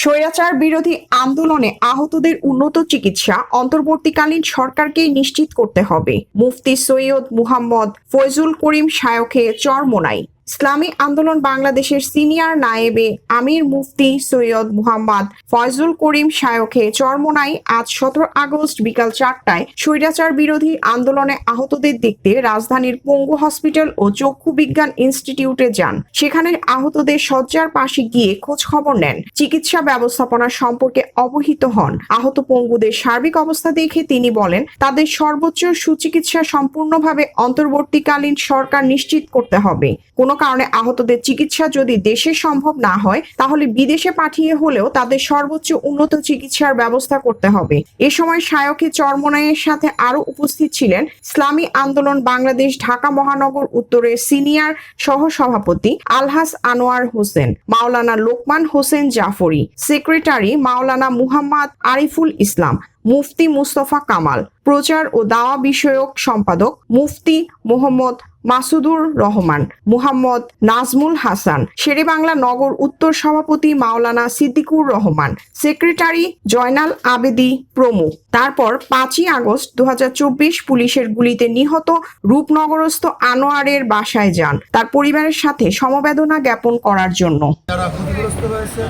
স্বৈরাচার বিরোধী আন্দোলনে আহতদের উন্নত চিকিৎসা অন্তর্বর্তীকালীন সরকারকে নিশ্চিত করতে হবে। মুফতি সৈয়দ মুহাম্মদ ফৈজুল করিম শায়খে চরমোনাই। ইসলামী আন্দোলন বাংলাদেশের সিনিয়র নায়েবে আমির মুফতি সৈয়দ মুহাম্মদ ফয়জুল করিম শায়খে চরমোনাই আজ সতেরো আগস্ট বিকাল চারটায় স্বৈরাচার বিরোধী আন্দোলনে আহতদের দেখতে রাজধানীর পঙ্গু হসপিটাল ও চক্ষু বিজ্ঞান ইনস্টিটিউটে যান। সেখানে আহতদের শয্যার পাশে গিয়ে খোঁজ খবর নেন। চিকিৎসা ব্যবস্থাপনা সম্পর্কে অবহিত হন। আহত পঙ্গুদের সার্বিক অবস্থা দেখে তিনি বলেন, তাদের সর্বোচ্চ সুচিকিৎসা সম্পূর্ণভাবে অন্তর্বর্তীকালীন সরকার নিশ্চিত করতে হবে। কোনো কারণে আহতদের চিকিৎসা যদি দেশে সম্ভব না হয়, তাহলে বিদেশে পাঠিয়ে হলেও তাদের সর্বোচ্চ উন্নত চিকিৎসার ব্যবস্থা করতে হবে। এ সময় শায়কে চরমনাইয়ের সাথে আরও উপস্থিত ছিলেন ইসলামী আন্দোলন বাংলাদেশ ঢাকা মহানগর উত্তরের সিনিয়র সহসভাপতি আলহাস আনোয়ার হোসেন, মাওলানা লোকমান হোসেন জাফরি, সেক্রেটারি মাওলানা মুহাম্মদ আরিফুল ইসলাম, মুফতি মুস্তফা কামাল, প্রচার ও দাওয়া বিষয়ক সম্পাদক মুফতি মোহাম্মদ মাসুদুর রহমান, মুহাম্মদ নাজমুল হাসান শেরেবাংলা নগর উত্তর সভাপতি মাওলানা সিদ্দিকুর রহমান, সেক্রেটারি জয়নাল আবেদি প্রমুখ। তারপর পাঁচই আগস্ট দু হাজার চব্বিশ পুলিশের গুলিতে নিহত রূপনগরস্থ আনোয়ারের বাসায় যান। তার পরিবারের সাথে সমবেদনা জ্ঞাপন করার জন্য। যারা ক্ষতিগ্রস্ত হয়েছে,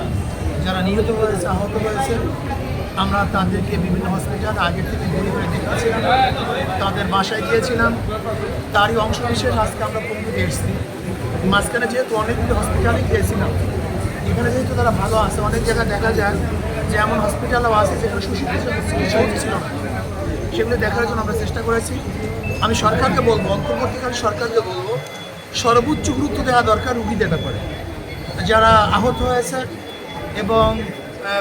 যারা নিহত হয়েছে, আহত হয়েছে আমরা তাদেরকে বিভিন্ন হসপিটাল আগের থেকে ঘুরে ঘুরে দেখেছিলাম তাদের বাসায় গিয়েছিলাম। তারই অংশ বিশেষ আজকে আমরা পঙ্গুতে এসেছি। মাঝখানে যেহেতু অনেকগুলো হসপিটালে গিয়েছিলাম, এখানে যেহেতু তারা ভালো আছে, অনেক জায়গায় দেখা যায় যে এমন হসপিটালও আছে যেগুলো সুশিক্ষিত ছিল না। সেগুলো দেখার জন্য আমরা চেষ্টা করেছি। আমি সরকারকে বলব অন্তর্বর্তীকালে সরকারকে বলব, সর্বোচ্চ গুরুত্ব দেওয়া দরকার রুগীদের ব্যাপারে। যারা আহত হয়েছে এবং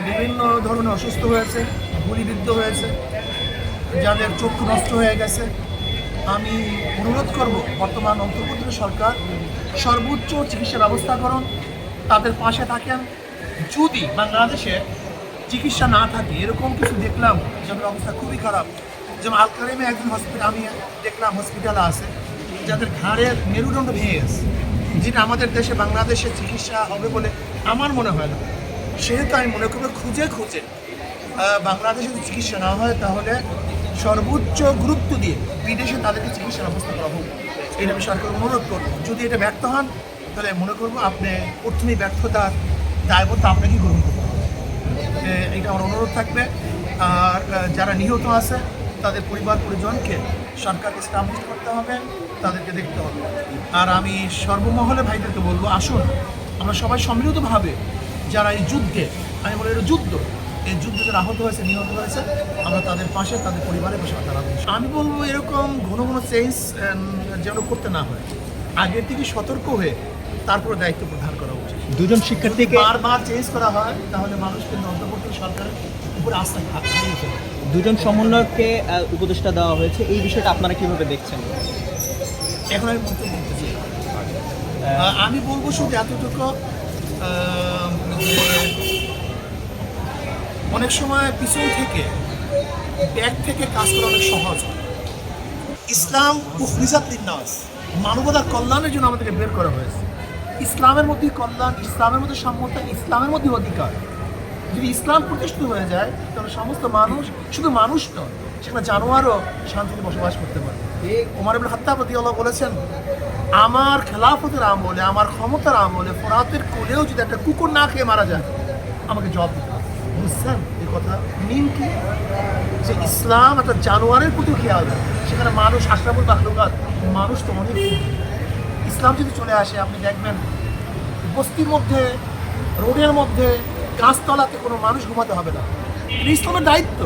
বিভিন্ন ধরনের অসুস্থ হয়েছে, গুলিবিদ্ধ হয়েছে, যাদের চক্ষু নষ্ট হয়ে গেছে। আমি অনুরোধ করব, বর্তমান অন্তর্বর্তী সরকার, সর্বোচ্চ চিকিৎসা ব্যবস্থা করুন, তাদের পাশে থাকেন। যদি বাংলাদেশে চিকিৎসা না থাকে, এরকম কিছু দেখলাম যাদের অবস্থা খুবই খারাপ। যেমন আলকারিমে একজন হসপিটাল আমি দেখলাম হসপিটালে আছে, যাদের ঘাড়ের মেরুদণ্ড ভেঙে গেছে। যেটা আমাদের দেশে, বাংলাদেশে চিকিৎসা হবে বলে আমার মনে হয় না। সেহেতু আমি মনে করব খুঁজে খুঁজে বাংলাদেশে যদি চিকিৎসা না হয়, তাহলে সর্বোচ্চ গুরুত্ব দিয়ে বিদেশে তাদেরকে চিকিৎসা ব্যবস্থা করা হোক। এটা আমি সরকার অনুরোধ করব। যদি এটা ব্যর্থ হন, তাহলে মনে করব আপনি প্রথমেই ব্যর্থতার দায়বদ্ধ আপনাকেই গ্রহণ যে এটা আমার অনুরোধ থাকবে। আর যারা নিহত আছে, তাদের পরিবার, পরিজনকে সরকারকে স্টাবলিশ করতে হবে, তাদেরকে দেখতে হবে। আর আমি সর্বমহলে ভাইদেরকে বলব, আসুন, আমরা সবাই সম্মিলিতভাবে যারা এই যুদ্ধে আমি বলি এটা যুদ্ধ। এই যুদ্ধে যারা আহত হয়েছে নিহত হয়েছে আমরা তাদের পাশে তাদের পরিবারের পাশে দাঁড়াবো আমি বলব এরকম ঘন ঘন চেঞ্জ যেন করতে না হয়। আগের থেকে সতর্ক হয়ে তারপরে দায়িত্ব প্রদান করা উচিত। দুজন শিক্ষার্থীকে বারবার চেঞ্জ করা হয় তাহলে মানুষ কিন্তু অন্তর্বর্তী সরকারের উপরে আস্থা হারিয়ে ফেলে। দুজন সমন্বয়ককে উপদেষ্টা দেওয়া হয়েছে। এই বিষয়টা আপনারা কীভাবে দেখছেন? এখন আমি মন্তব্য করতে চাই। আমি বলব শুধু এতটুকু। যে অনেক সময় পিছন থেকে ব্যাগ থেকে কাজ করা অনেক সহজ। ইসলাম উফরিজাত লিন্নাস মানবতার কল্যাণের জন্য আমাদেরকে বের করা হয়েছে ইসলামের মধ্যে কল্যাণ, ইসলামের মধ্যে সম্মতা ইসলামের মধ্যে অধিকার যদি ইসলাম প্রতিষ্ঠিত হয়ে যায়, তাহলে সমস্ত মানুষ শুধু মানুষ নয় সেখানে জানোয়ারও শান্তিতে বসবাস করতে পারে ওমর ইবনে খাত্তাব রাদিয়াল্লাহু বলেছেন, আমার খেলাফতের আমলে, আমার ক্ষমতার আমলে, ফোরাতের কোলেও যদি একটা কুকুর না খেয়ে মারা যায়, আমাকে জবাব দিতে বুঝছেন? এই কথা মিন কি? যে ইসলাম একটা জানোয়ারের প্রতি খেয়াল সেখানে মানুষ আশরাফুল মাখলুকাত, মানুষ তো অনেক ইসলাম যদি চলে আসে, আপনি দেখবেন বস্তির মধ্যে, রোডের মধ্যে, গাছতলাতে কোনো মানুষ ঘুমাতে হবে না। ইসলামের দায়িত্ব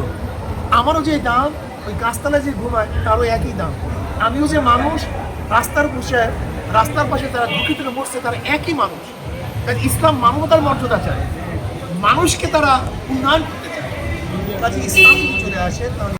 আমারও যে দাম, ওই গাছতলায় যে ঘুমায়, তারও একই দাম। আমিও যে মানুষ, রাস্তার বসে রাস্তার পাশে তারা থেকে বসছে তারা একই মানুষ। ইসলাম মানবতার মর্যাদা চায়। মানুষকে তারা উন্নয়ন করতে চায়। কাজে ইসলাম চলে আসে, তাহলে